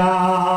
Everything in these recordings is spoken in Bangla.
Ah.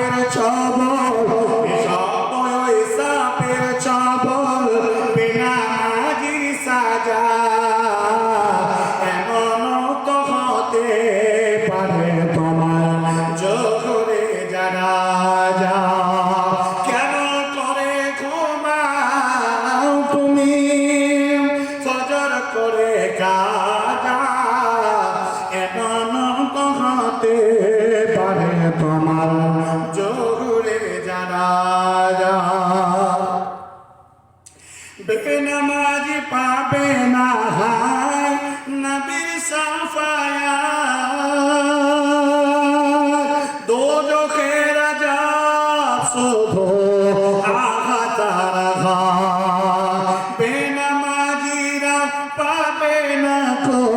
পের চবল বিষময় ঈসা পের চবল, বিনা নাজির সাজা। এমন তো হতে পারে তোমার জোরে জানা যা কেন করে ঘুমাও তুমি? ফজর করে কাজা এমন তো হতে তোমার জহুরে জানাজা বেনামাজ পাবে না নবীর সাফায়া দো চোখের রাজা শুভ বেনামাজিরা পাবে না কো